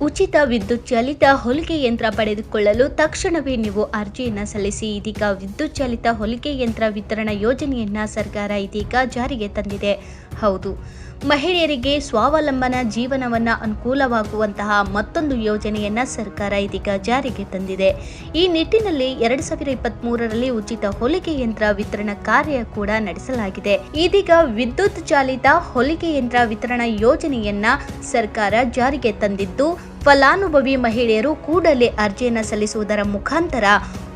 ಉಚಿತ ವಿದ್ಯುತ್ ಚಾಲಿತ ಹೊಲಿಗೆ ಯಂತ್ರ ಪಡೆದುಕೊಳ್ಳಲು ತಕ್ಷಣವೇ ನೀವು ಅರ್ಜಿಯನ್ನು ಸಲ್ಲಿಸಿ, ಇದೀಗ ವಿದ್ಯುತ್ ಚಾಲಿತ ಹೊಲಿಗೆ ಯಂತ್ರ ವಿತರಣಾ ಯೋಜನೆಯನ್ನ ಸರ್ಕಾರ ಇದೀಗ ಜಾರಿಗೆ ತಂದಿದೆ. ಹೌದು. ಮಹಿಳೆಯರಿಗೆ ಸ್ವಾವಲಂಬನ ಜೀವನವನ್ನ ಅನುಕೂಲವಾಗುವಂತಹ ಮತ್ತೊಂದು ಯೋಜನೆಯನ್ನ ಸರ್ಕಾರ ಇದೀಗ ಜಾರಿಗೆ ತಂದಿದೆ. ಈ ನಿಟ್ಟಿನಲ್ಲಿ ಎರಡು ಸಾವಿರ ಇಪ್ಪತ್ತ್ ಉಚಿತ ಹೊಲಿಗೆ ಯಂತ್ರ ವಿತರಣಾ ಕಾರ್ಯ ಕೂಡ ನಡೆಸಲಾಗಿದೆ. ಇದೀಗ ವಿದ್ಯುತ್ ಚಾಲಿತ ಹೊಲಿಗೆ ಯಂತ್ರ ವಿತರಣಾ ಯೋಜನೆಯನ್ನ ಸರ್ಕಾರ ಜಾರಿಗೆ ತಂದಿದ್ದು, ಫಲಾನುಭವಿ ಮಹಿಳೆಯರು ಕೂಡಲೇ ಅರ್ಜಿಯನ್ನು ಸಲ್ಲಿಸುವುದರ ಮುಖಾಂತರ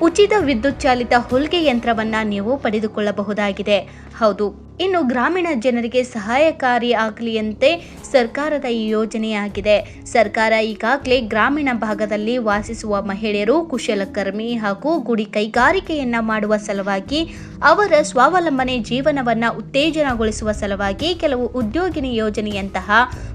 ಉಚಿತ ವಿದ್ಯುತ್ ಚಾಲಿತ ಹೊಲಿಗೆ ಯಂತ್ರವನ್ನ ನೀವು ಪಡೆದುಕೊಳ್ಳಬಹುದಾಗಿದೆ. ಹೌದು. ಇನ್ನು ಗ್ರಾಮೀಣ ಜನರಿಗೆ ಸಹಾಯಕಾರಿ ಆಗಲಿಯಂತೆ ಸರ್ಕಾರದ ಈ ಯೋಜನೆಯಾಗಿದೆ. ಸರ್ಕಾರ ಈಗಾಗಲೇ ಗ್ರಾಮೀಣ ಭಾಗದಲ್ಲಿ ವಾಸಿಸುವ ಮಹಿಳೆಯರು, ಕುಶಲಕರ್ಮಿ ಹಾಗೂ ಗುಡಿ ಕೈಗಾರಿಕೆಯನ್ನ ಮಾಡುವ ಸಲುವಾಗಿ ಅವರ ಸ್ವಾವಲಂಬನೆ ಜೀವನವನ್ನ ಉತ್ತೇಜನಗೊಳಿಸುವ ಸಲುವಾಗಿ ಕೆಲವು ಉದ್ಯೋಗಿನಿ ಯೋಜನೆಯಂತಹ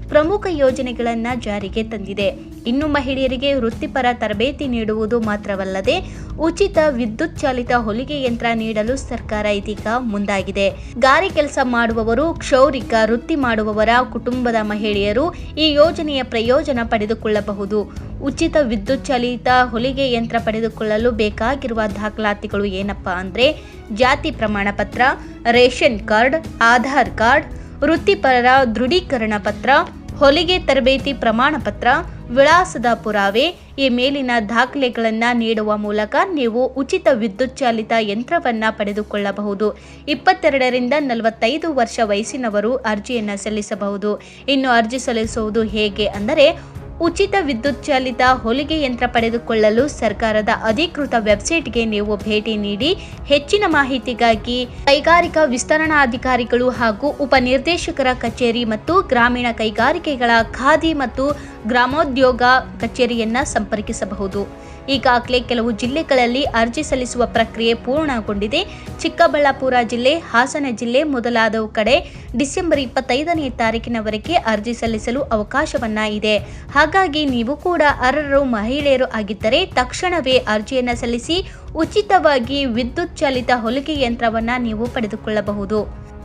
ಪ್ರಮುಖ ಯೋಜನೆಗಳನ್ನು ಜಾರಿಗೆ ತಂದಿದೆ. ಇನ್ನು ಮಹಿಳೆಯರಿಗೆ ವೃತ್ತಿಪರ ತರಬೇತಿ ನೀಡುವುದು ಮಾತ್ರವಲ್ಲದೆ ಉಚಿತ ವಿದ್ಯುತ್ ಚಾಲಿತ ಹೊಲಿಗೆ ಯಂತ್ರ ನೀಡಲು ಸರ್ಕಾರ ಇದೀಗ ಮುಂದಾಗಿದೆ. ಗಾರೆ ಕೆಲಸ ಮಾಡುವವರು, ಕ್ಷೌರಿಕ ವೃತ್ತಿ ಮಾಡುವವರ, ಕುಟುಂಬದ ಮಹಿಳೆಯರು ಈ ಯೋಜನೆಯ ಪ್ರಯೋಜನ ಪಡೆದುಕೊಳ್ಳಬಹುದು. ಉಚಿತ ವಿದ್ಯುತ್ ಚಾಲಿತ ಹೊಲಿಗೆ ಯಂತ್ರ ಪಡೆದುಕೊಳ್ಳಲು ಬೇಕಾಗಿರುವ ದಾಖಲಾತಿಗಳು ಏನಪ್ಪಾ ಅಂದ್ರೆ ಜಾತಿ ಪ್ರಮಾಣ ಪತ್ರ, ರೇಷನ್ ಕಾರ್ಡ್, ಆಧಾರ್ ಕಾರ್ಡ್, ವೃತ್ತಿಪರರ ದೃಢೀಕರಣ ಪತ್ರ, ಹೊಲಿಗೆ ತರಬೇತಿ ಪ್ರಮಾಣ ಪತ್ರ ವಿಳಾಸದ ಪುರಾವೆ, ಈ ಮೇಲಿನ ದಾಖಲೆಗಳನ್ನು ನೀಡುವ ಮೂಲಕ ನೀವು ಉಚಿತ ವಿದ್ಯುತ್ ಚಾಲಿತ ಯಂತ್ರವನ್ನು ಪಡೆದುಕೊಳ್ಳಬಹುದು. ಇಪ್ಪತ್ತೆರಡರಿಂದ ನಲವತ್ತೈದು ವರ್ಷ ವಯಸ್ಸಿನವರು ಅರ್ಜಿಯನ್ನು ಸಲ್ಲಿಸಬಹುದು. ಇನ್ನು ಅರ್ಜಿ ಸಲ್ಲಿಸುವುದು ಹೇಗೆ ಅಂದರೆ ಉಚಿತ ವಿದ್ಯುತ್ ಚಾಲಿತ ಹೊಲಿಗೆ ಯಂತ್ರ ಪಡೆದುಕೊಳ್ಳಲು ಸರ್ಕಾರದ ಅಧಿಕೃತ ವೆಬ್ಸೈಟ್ಗೆ ನೀವು ಭೇಟಿ ನೀಡಿ ಹೆಚ್ಚಿನ ಮಾಹಿತಿಗಾಗಿ ಕೈಗಾರಿಕಾ ವಿಸ್ತರಣಾಧಿಕಾರಿಗಳು ಹಾಗೂ ಉಪನಿರ್ದೇಶಕರ ಕಚೇರಿ ಮತ್ತು ಗ್ರಾಮೀಣ ಕೈಗಾರಿಕೆಗಳ ಖಾದಿ ಮತ್ತು ಗ್ರಾಮೋದ್ಯೋಗ ಕಚೇರಿಯನ್ನ ಸಂಪರ್ಕಿಸಬಹುದು. ಈಗಾಗಲೇ ಕೆಲವು ಜಿಲ್ಲೆಗಳಲ್ಲಿ ಅರ್ಜಿ ಸಲ್ಲಿಸುವ ಪ್ರಕ್ರಿಯೆ ಪೂರ್ಣಗೊಂಡಿದೆ. ಚಿಕ್ಕಬಳ್ಳಾಪುರ ಜಿಲ್ಲೆ, ಹಾಸನ ಜಿಲ್ಲೆ ಮೊದಲಾದವು ಕಡೆ ಡಿಸೆಂಬರ್ ಇಪ್ಪತ್ತೈದನೇ ತಾರೀಕಿನವರೆಗೆ ಅರ್ಜಿ ಸಲ್ಲಿಸಲು ಅವಕಾಶವನ್ನ ಇದೆ. ಹಾಗಾಗಿ ನೀವು ಕೂಡ ಅರ್ಹರು ಮಹಿಳೆಯರು ಆಗಿದ್ದರೆ ತಕ್ಷಣವೇ ಅರ್ಜಿಯನ್ನು ಸಲ್ಲಿಸಿ ಉಚಿತವಾಗಿ ವಿದ್ಯುತ್ ಚಾಲಿತ ಹೊಲಿಗೆ ಯಂತ್ರವನ್ನು ನೀವು ಪಡೆದುಕೊಳ್ಳಬಹುದು.